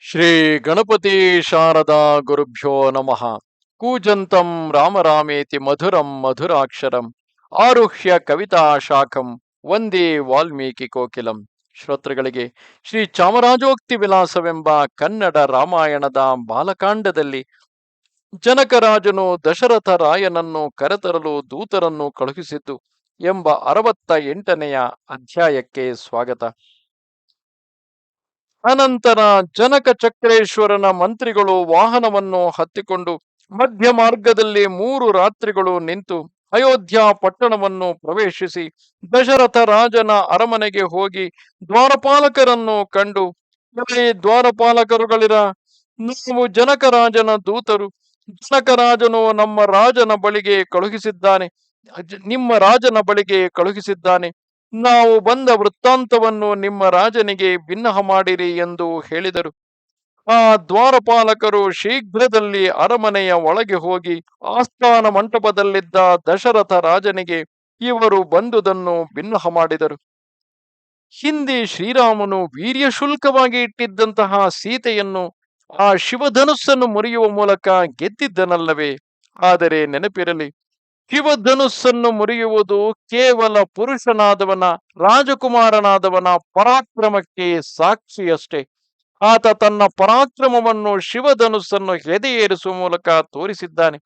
ಶ್ರೀ ಗಣಪತಿ ಶಾರದಾ ಗುರುಭ್ಯೋ ನಮಃ. ಕೂಜಂತಂ ರಾಮರಾಮೇತಿ ಮಧುರಂ ಮಧುರಾಕ್ಷರಂ. ಆರುಹ್ಯ ಕವಿತಾ ಶಾಖಂ. ವಂದೇ ವಾಲ್ಮೀಕಿ ಕೋಕಿಲಂ. ಶ್ರೋತೃಗಳಿಗೆ, ಶ್ರೀ ಚಾಮರಾಜೋಕ್ತಿ ವಿಲಾಸವೆಂಬ ಕನ್ನಡ ರಾಮಾಯಣದ ಬಾಲಕಾಂಡದಲ್ಲಿ ಜನಕರಾಜನು ದಶರಥ ರಾಯನನ್ನು ಕರೆತರಲು ದೂತರನ್ನು ಕಳುಹಿಸಿದ್ದು ಎಂಬ ಅರವತ್ತ ಎಂಟನೆಯ ಅಧ್ಯಾಯಕ್ಕೆ ಸ್ವಾಗತ. ಅನಂತರ ಜನಕ ಚಕ್ರೇಶ್ವರನ ಮಂತ್ರಿಗಳು ವಾಹನವನ್ನು ಹತ್ತಿಕೊಂಡು ಮಧ್ಯ ಮಾರ್ಗದಲ್ಲಿ ಮೂರು ರಾತ್ರಿಗಳು ನಿಂತು ಅಯೋಧ್ಯ ಪಟ್ಟಣವನ್ನು ಪ್ರವೇಶಿಸಿ ದಶರಥ ರಾಜನ ಅರಮನೆಗೆ ಹೋಗಿ ದ್ವಾರಪಾಲಕರನ್ನು ಕಂಡು "ಎಲೈ ದ್ವಾರಪಾಲಕರುಗಳಿರ, ನಾವು ಜನಕರಾಜನ ದೂತರು. ಜನಕರಾಜನು ನಮ್ಮ ರಾಜನ ಬಳಿಗೆ ಕಳುಹಿಸಿದ್ದಾನೆ. ನಿಮ್ಮ ರಾಜನ ಬಳಿಗೆ ಕಳುಹಿಸಿದ್ದಾನೆ. ನಾವು ಬಂದ ವೃತ್ತಾಂತವನ್ನು ನಿಮ್ಮ ರಾಜನಿಗೆ ಭಿನ್ನಹ ಮಾಡಿರಿ ಎಂದು ಹೇಳಿದರು. ಆ ದ್ವಾರಪಾಲಕರು ಶೀಘ್ರದಲ್ಲಿ ಅರಮನೆಯ ಒಳಗೆ ಹೋಗಿ ಆಸ್ಥಾನ ಮಂಟಪದಲ್ಲಿದ್ದ ದಶರಥ ರಾಜನಿಗೆ ಇವರು ಬಂದುದನ್ನು ಭಿನ್ನಹ ಮಾಡಿದರು. ಹಿಂದೆ ಶ್ರೀರಾಮನು ವೀರ್ಯ ಶುಲ್ಕವಾಗಿ ಇಟ್ಟಿದ್ದಂತಹ ಸೀತೆಯನ್ನು ಆ ಶಿವಧನುಸ್ಸನ್ನು ಮುರಿಯುವ ಮೂಲಕ ಗೆದ್ದಿದ್ದನಲ್ಲವೇ? ಆದರೆ ನೆನಪಿರಲಿ ಶಿವಧನುಸ್ಸನ್ನು ಮುರಿಯುವುದು ಕೇವಲ ಪುರುಷನಾದವನ, ರಾಜಕುಮಾರನಾದವನ ಪರಾಕ್ರಮಕ್ಕೆ ಸಾಕ್ಷಿಯಷ್ಟೇ. ಆತ ತನ್ನ ಪರಾಕ್ರಮವನ್ನು ಶಿವಧನುಸ್ಸನ್ನು ಹೆದೆಯೇರಿಸುವ ಮೂಲಕ ತೋರಿಸಿದ್ದಾನೆ.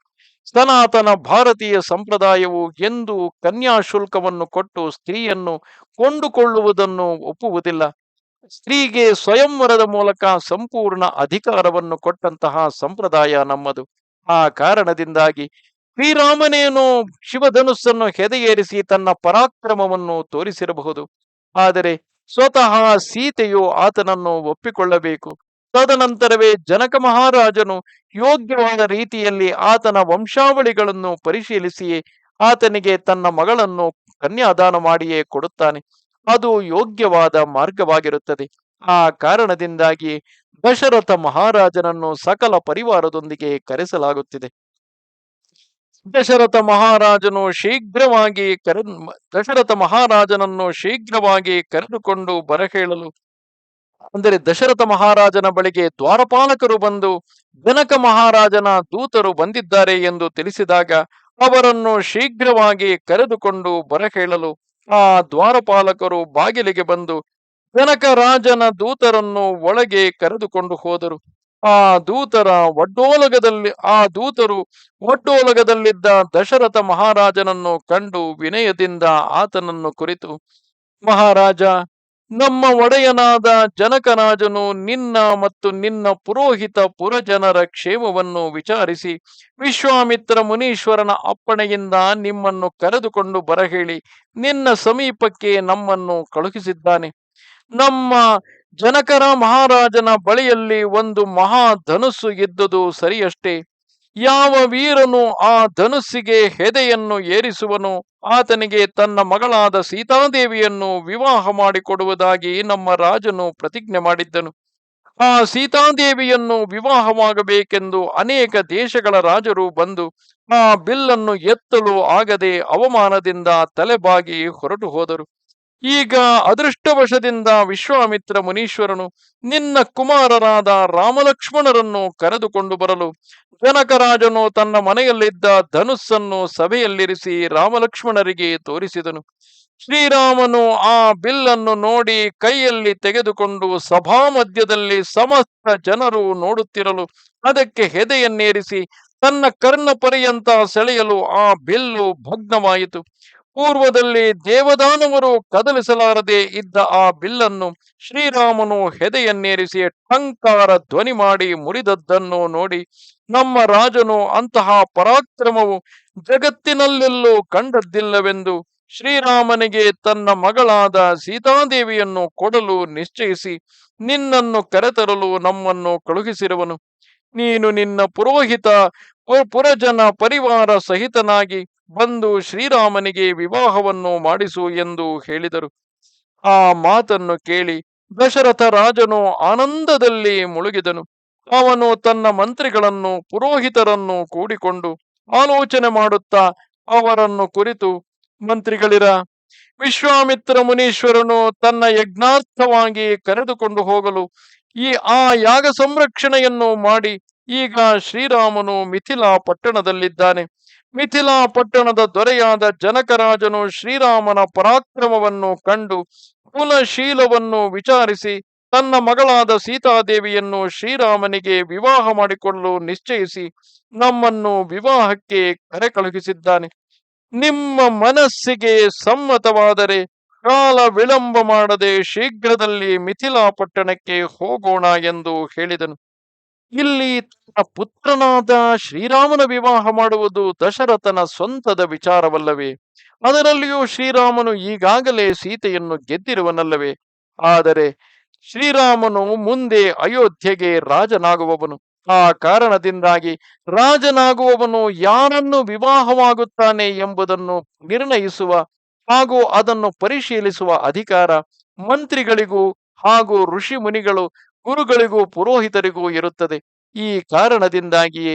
ಸನಾತನ ಭಾರತೀಯ ಸಂಪ್ರದಾಯವು ಎಂದು ಕನ್ಯಾ ಶುಲ್ಕವನ್ನು ಕೊಟ್ಟು ಸ್ತ್ರೀಯನ್ನು ಕೊಂಡುಕೊಳ್ಳುವುದನ್ನು ಒಪ್ಪುವುದಿಲ್ಲ. ಸ್ತ್ರೀಗೆ ಸ್ವಯಂವರದ ಮೂಲಕ ಸಂಪೂರ್ಣ ಅಧಿಕಾರವನ್ನು ಕೊಟ್ಟಂತಹ ಸಂಪ್ರದಾಯ ನಮ್ಮದು. ಆ ಕಾರಣದಿಂದಾಗಿ ಶ್ರೀರಾಮನೇನು ಶಿವಧನುಸ್ಸನ್ನು ಹೆದೆಯೇರಿಸಿ ತನ್ನ ಪರಾಕ್ರಮವನ್ನು ತೋರಿಸಿರಬಹುದು. ಆದರೆ ಸ್ವತಃ ಸೀತೆಯು ಆತನನ್ನು ಒಪ್ಪಿಕೊಳ್ಳಬೇಕು. ತದನಂತರವೇ ಜನಕ ಮಹಾರಾಜನು ಯೋಗ್ಯವಾದ ರೀತಿಯಲ್ಲಿ ಆತನ ವಂಶಾವಳಿಗಳನ್ನು ಪರಿಶೀಲಿಸಿಯೇ ಆತನಿಗೆ ತನ್ನ ಮಗಳನ್ನು ಕನ್ಯಾದಾನ ಮಾಡಿಯೇ ಕೊಡುತ್ತಾನೆ. ಅದು ಯೋಗ್ಯವಾದ ಮಾರ್ಗವಾಗಿರುತ್ತದೆ. ಆ ಕಾರಣದಿಂದಾಗಿ ದಶರಥ ಮಹಾರಾಜನನ್ನು ಸಕಲ ಪರಿವಾರದೊಂದಿಗೆ ಕರೆಸಲಾಗುತ್ತಿದೆ. ದಶರಥ ಮಹಾರಾಜನು ಶೀಘ್ರವಾಗಿ ಕರೆ ದಶರಥ ಮಹಾರಾಜನನ್ನು ಶೀಘ್ರವಾಗಿ ಕರೆದುಕೊಂಡು ಬರಹೇಳಲು, ಅಂದರೆ ದಶರಥ ಮಹಾರಾಜನ ಬಳಿಗೆ ದ್ವಾರಪಾಲಕರು ಬಂದು ಜನಕ ಮಹಾರಾಜನ ದೂತರು ಬಂದಿದ್ದಾರೆ ಎಂದು ತಿಳಿಸಿದಾಗ ಅವರನ್ನು ಶೀಘ್ರವಾಗಿ ಕರೆದುಕೊಂಡು ಬರಹೇಳಲು ಆ ದ್ವಾರಪಾಲಕರು ಬಾಗಿಲಿಗೆ ಬಂದು ಜನಕ ರಾಜನ ದೂತರನ್ನು ಒಳಗೆ ಕರೆದುಕೊಂಡು ಹೋದರು. ಆ ದೂತರ ಒಡ್ಡೋಲಗದಲ್ಲಿ ಆ ದೂತರು ಒಡ್ಡೋಲಗದಲ್ಲಿದ್ದ ದಶರಥ ಮಹಾರಾಜನನ್ನು ಕಂಡು ವಿನಯದಿಂದ ಆತನನ್ನು ಕುರಿತು, ಮಹಾರಾಜ, ನಮ್ಮ ಒಡೆಯನಾದ ಜನಕರಾಜನು ನಿನ್ನ ಮತ್ತು ನಿನ್ನ ಪುರೋಹಿತ ಪುರಜನರ ಕ್ಷೇಮವನ್ನು ವಿಚಾರಿಸಿ ವಿಶ್ವಾಮಿತ್ರ ಮುನೀಶ್ವರನ ಅಪ್ಪಣೆಯಿಂದ ನಿಮ್ಮನ್ನು ಕರೆದುಕೊಂಡು ಬರಹೇಳಿ ನಿನ್ನ ಸಮೀಪಕ್ಕೆ ನಮ್ಮನ್ನು ಕಳುಹಿಸಿದ್ದಾನೆ. ನಮ್ಮ ಜನಕರ ಮಹಾರಾಜನ ಬಳಿಯಲ್ಲಿ ಒಂದು ಮಹಾ ಧನುಸ್ಸು ಇದ್ದುದು ಸರಿಯಷ್ಟೇ. ಯಾವ ವೀರನು ಆ ಧನುಸ್ಸಿಗೆ ಹೆದೆಯನ್ನು ಏರಿಸುವನು, ಆತನಿಗೆ ತನ್ನ ಮಗಳಾದ ಸೀತಾದೇವಿಯನ್ನು ವಿವಾಹ ಮಾಡಿಕೊಡುವುದಾಗಿ ನಮ್ಮ ರಾಜನು ಪ್ರತಿಜ್ಞೆ ಮಾಡಿದ್ದನು. ಆ ಸೀತಾದೇವಿಯನ್ನು ವಿವಾಹವಾಗಬೇಕೆಂದು ಅನೇಕ ದೇಶಗಳ ರಾಜರು ಬಂದು ಆ ಬಿಲ್ಲನ್ನು ಎತ್ತಲು ಆಗದೆ ಅವಮಾನದಿಂದ ತಲೆಬಾಗಿ ಹೊರಟು ಹೋದರು. ಈಗ ಅದೃಷ್ಟವಶದಿಂದ ವಿಶ್ವಾಮಿತ್ರ ಮುನೀಶ್ವರನು ನಿನ್ನ ಕುಮಾರರಾದ ರಾಮಲಕ್ಷ್ಮಣರನ್ನು ಕರೆದುಕೊಂಡು ಬರಲು. ಜನಕರಾಜನು ತನ್ನ ಮನೆಯಲ್ಲಿದ್ದ ಧನುಸ್ಸನ್ನು ಸಭೆಯಲ್ಲಿರಿಸಿ ರಾಮಲಕ್ಷ್ಮಣರಿಗೆ ತೋರಿಸಿದನು. ಶ್ರೀರಾಮನು ಆ ಬಿಲ್ಲನ್ನು ನೋಡಿ ಕೈಯಲ್ಲಿ ತೆಗೆದುಕೊಂಡು ಸಭಾ ಮಧ್ಯದಲ್ಲಿ ಸಮಸ್ತ ಜನರು ನೋಡುತ್ತಿರಲು ಅದಕ್ಕೆ ಹೆದೆಯನ್ನೇರಿಸಿ ತನ್ನ ಕರ್ಣ ಪರ್ಯಂತ ಸೆಳೆಯಲು ಆ ಬಿಲ್ಲು ಭಗ್ನವಾಯಿತು. ಪೂರ್ವದಲ್ಲಿ ದೇವದಾನವರು ಕದಲಿಸಲಾರದೆ ಇದ್ದ ಆ ಬಿಲ್ಲನ್ನು ಶ್ರೀರಾಮನು ಹೆದೆಯನ್ನೇರಿಸಿ ಟಂಕಾರ ಧ್ವನಿ ಮಾಡಿ ಮುರಿದದ್ದನ್ನು ನೋಡಿ ನಮ್ಮ ರಾಜನು ಅಂತಹ ಪರಾಕ್ರಮವು ಜಗತ್ತಿನಲ್ಲೆಲ್ಲೂ ಕಂಡದ್ದಿಲ್ಲವೆಂದು ಶ್ರೀರಾಮನಿಗೆ ತನ್ನ ಮಗಳಾದ ಸೀತಾದೇವಿಯನ್ನು ಕೊಡಲು ನಿಶ್ಚಯಿಸಿ ನಿನ್ನನ್ನು ಕರೆತರಲು ನಮ್ಮನ್ನು ಕಳುಹಿಸಿರುವನು. ನೀನು ನಿನ್ನ ಪುರೋಹಿತ ಪುರಜನ ಪರಿವಾರ ಸಹಿತನಾಗಿ ಬಂದು ಶ್ರೀರಾಮನಿಗೆ ವಿವಾಹವನ್ನು ಮಾಡಿಸು ಎಂದು ಹೇಳಿದರು. ಆ ಮಾತನ್ನು ಕೇಳಿ ದಶರಥ ರಾಜನು ಆನಂದದಲ್ಲಿ ಮುಳುಗಿದನು. ಅವನು ತನ್ನ ಮಂತ್ರಿಗಳನ್ನು, ಪುರೋಹಿತರನ್ನು ಕೂಡಿಕೊಂಡು ಆಲೋಚನೆ ಮಾಡುತ್ತಾ ಅವರನ್ನು ಕುರಿತು, ಮಂತ್ರಿಗಳಿರ, ವಿಶ್ವಾಮಿತ್ರ ಮುನೀಶ್ವರನು ತನ್ನ ಯಜ್ಞಾರ್ಥವಾಗಿ ಕರೆದುಕೊಂಡು ಹೋಗಲು ಈ ಆ ಯಾಗ ಸಂರಕ್ಷಣೆಯನ್ನು ಮಾಡಿ ಈಗ ಶ್ರೀರಾಮನು ಮಿಥಿಲಾ ಪಟ್ಟಣದಲ್ಲಿದ್ದಾನೆ. ಮಿಥಿಲಾ ಪಟ್ಟಣದ ದೊರೆಯಾದ ಜನಕರಾಜನು ಶ್ರೀರಾಮನ ಪರಾಕ್ರಮವನ್ನು ಕಂಡು ಕುಲಶೀಲವನ್ನು ವಿಚಾರಿಸಿ ತನ್ನ ಮಗಳಾದ ಸೀತಾದೇವಿಯನ್ನು ಶ್ರೀರಾಮನಿಗೆ ವಿವಾಹ ಮಾಡಿಕೊಳ್ಳಲು ನಿಶ್ಚಯಿಸಿ ನಮ್ಮನ್ನು ವಿವಾಹಕ್ಕೆ ಕರೆ ಕಳುಹಿಸಿದ್ದಾನೆ ನಿಮ್ಮ ಮನಸ್ಸಿಗೆ ಸಮ್ಮತವಾದರೆ ಕಾಲ ವಿಳಂಬ ಮಾಡದೆ ಶೀಘ್ರದಲ್ಲಿ ಮಿಥಿಲಾ ಪಟ್ಟಣಕ್ಕೆ ಹೋಗೋಣ ಎಂದು ಹೇಳಿದನು. ಇಲ್ಲಿ ತನ್ನ ಪುತ್ರನಾದ ಶ್ರೀರಾಮನ ವಿವಾಹ ಮಾಡುವುದು ದಶರಥನ ಸ್ವಂತದ ವಿಚಾರವಲ್ಲವೇ. ಅದರಲ್ಲಿಯೂ ಶ್ರೀರಾಮನು ಈಗಾಗಲೇ ಸೀತೆಯನ್ನು ಗೆದ್ದಿರುವನಲ್ಲವೇ. ಆದರೆ ಶ್ರೀರಾಮನು ಮುಂದೆ ಅಯೋಧ್ಯೆಗೆ ರಾಜನಾಗುವವನು. ಆ ಕಾರಣದಿಂದಾಗಿ ರಾಜನಾಗುವವನು ಯಾರನ್ನು ವಿವಾಹವಾಗುತ್ತಾನೆ ಎಂಬುದನ್ನು ನಿರ್ಣಯಿಸುವ ಹಾಗೂ ಅದನ್ನು ಪರಿಶೀಲಿಸುವ ಅಧಿಕಾರ ಮಂತ್ರಿಗಳಿಗೂ ಹಾಗೂ ಋಷಿ ಮುನಿಗಳು ಗುರುಗಳಿಗೂ ಪುರೋಹಿತರಿಗೂ ಇರುತ್ತದೆ. ಈ ಕಾರಣದಿಂದಾಗಿಯೇ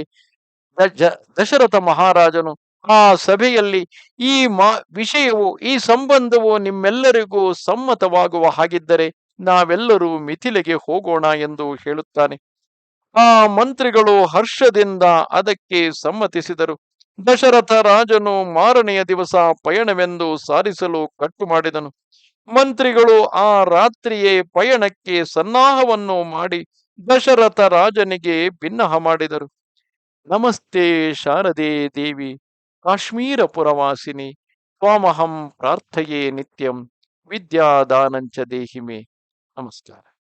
ದಶರಥ ಮಹಾರಾಜನು ಆ ಸಭೆಯಲ್ಲಿ ಈ ಮಾ ವಿಷಯವು, ಈ ಸಂಬಂಧವು ನಿಮ್ಮೆಲ್ಲರಿಗೂ ಸಮ್ಮತವಾಗುವ ಹಾಗಿದ್ದರೆ ನಾವೆಲ್ಲರೂ ಮಿಥಿಲೆಗೆ ಹೋಗೋಣ ಎಂದು ಹೇಳುತ್ತಾನೆ. ಆ ಮಂತ್ರಿಗಳು ಹರ್ಷದಿಂದ ಅದಕ್ಕೆ ಸಮ್ಮತಿಸಿದರು. ದಶರಥ ರಾಜನು ಮಾರನೆಯ ದಿವಸ ಪಯಣವೆಂದು ಸಾರಿಸಲು ಕಟ್ಟು ಮಾಡಿದನು. ಮಂತ್ರಿಗಳು ಆ ರಾತ್ರಿಯೇ ಪಯಣಕ್ಕೆ ಸನ್ನಾಹವನ್ನು ಮಾಡಿ ದಶರಥ ರಾಜನಿಗೆ ಭಿನ್ನಹ ಮಾಡಿದರು. ನಮಸ್ತೆ ಶಾರದೆ ದೇವಿ, ಕಾಶ್ಮೀರ ಪುರವಾಸಿನಿ, ತ್ವಾಮಹಂ ಪ್ರಾರ್ಥಯೇ ನಿತ್ಯಂ, ವಿದ್ಯಾದಾನಂಚ ದೇಹಿಮೆ. ನಮಸ್ಕಾರ.